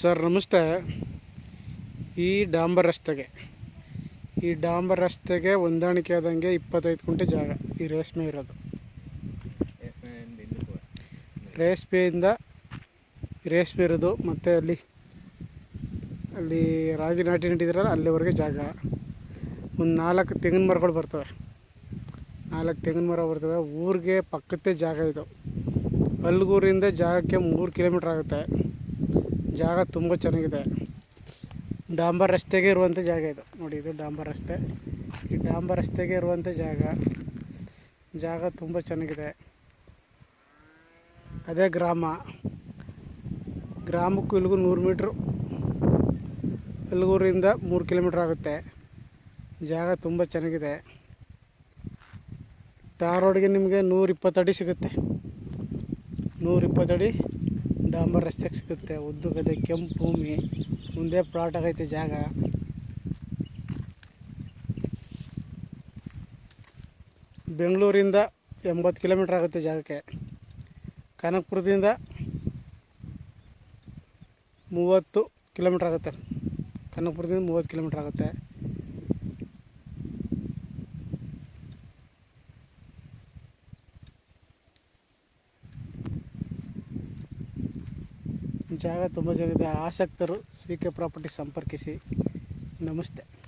Sir, ನಮಸ್ತೆ. ಈ ಡಾಂಬರ್ ರಸ್ತೆಗೆ, ಈ ಡಾಂಬರ್ ರಸ್ತೆಗೆ ಹೊಂದಾಣಿಕೆ ಆದಂಗೆ ಇಪ್ಪತ್ತೈದು ಗುಂಟೆ ಜಾಗ ಈ ರೇಷ್ಮೆ ಇರೋದು. ರೇಷ್ಮೆಯಿಂದ ರೇಷ್ಮೆ ಇರೋದು, ಮತ್ತು ಅಲ್ಲಿ ಅಲ್ಲಿ ರಾಗಿ ನಾಟಿ ಅಲ್ಲಿವರೆಗೆ ಜಾಗ. ಒಂದು ನಾಲ್ಕು ತೆಂಗಿನ ಮರಗಳು ಬರ್ತವೆ. ನಾಲ್ಕು ತೆಂಗಿನ ಮರ ಬರ್ತವೆ. ಊರಿಗೆ ಪಕ್ಕದೇ ಜಾಗ ಇದು. ಅಲ್ಗೂರಿಂದ ಜಾಗಕ್ಕೆ ಮೂರು ಕಿಲೋಮೀಟ್ರ್ ಆಗುತ್ತೆ. ಜಾಗ ತುಂಬ ಚೆನ್ನಾಗಿದೆ. ಡಾಂಬರ್ ರಸ್ತೆಗೆ ಇರುವಂಥ ಜಾಗ ಇದು. ನೋಡಿ, ಇದು ಡಾಂಬರ್ ರಸ್ತೆ. ಈ ಡಾಂಬರ್ ರಸ್ತೆಗೆ ಇರುವಂಥ ಜಾಗ. ಜಾಗ ತುಂಬ ಚೆನ್ನಾಗಿದೆ. ಅದೇ ಗ್ರಾಮ. ಗ್ರಾಮಕ್ಕೂ ಇಲ್ಲಿಗೂ ನೂರು ಮೀಟ್ರು. ಇಲ್ಲಿಗೂರಿಂದ ಮೂರು ಕಿಲೋಮೀಟ್ರ್ ಆಗುತ್ತೆ. ಜಾಗ ತುಂಬ ಚೆನ್ನಾಗಿದೆ. ಟಾರ್ ರೋಡ್ಗೆ ನಿಮಗೆ ನೂರಿಪ್ಪತ್ತು ಅಡಿ ಸಿಗುತ್ತೆ. ನೂರಿಪ್ಪತ್ತು ಇಪ್ಪತ್ತಡಿ ಡಾಂಬರ್ ರಸ್ತೆಗೆ ಸಿಗುತ್ತೆ ಉದ್ದು ಗದ್ದೆ ಕೆಂಪು ಭೂಮಿ, ಮುಂದೆ ಪ್ಲಾಟ್ ಆಗೈತೆ ಜಾಗ. ಬೆಂಗಳೂರಿಂದ ಎಂಬತ್ತು ಕಿಲೋಮೀಟ್ರ್ ಆಗುತ್ತೆ ಜಾಗಕ್ಕೆ. ಕನಕಪುರದಿಂದ ಮೂವತ್ತು ಕಿಲೋಮೀಟ್ರ್ ಆಗುತ್ತೆ. ಕನಕಪುರದಿಂದ ಮೂವತ್ತು ಕಿಲೋಮೀಟ್ರ್ ಆಗುತ್ತೆ. ಜಾಗ ತುಂಬ ಚೆನ್ನಾಗಿದೆ ಆಸಕ್ತರು ಸಿ ಕೆ ಪ್ರಾಪರ್ಟಿ ಸಂಪರ್ಕಿಸಿ. ನಮಸ್ತೆ.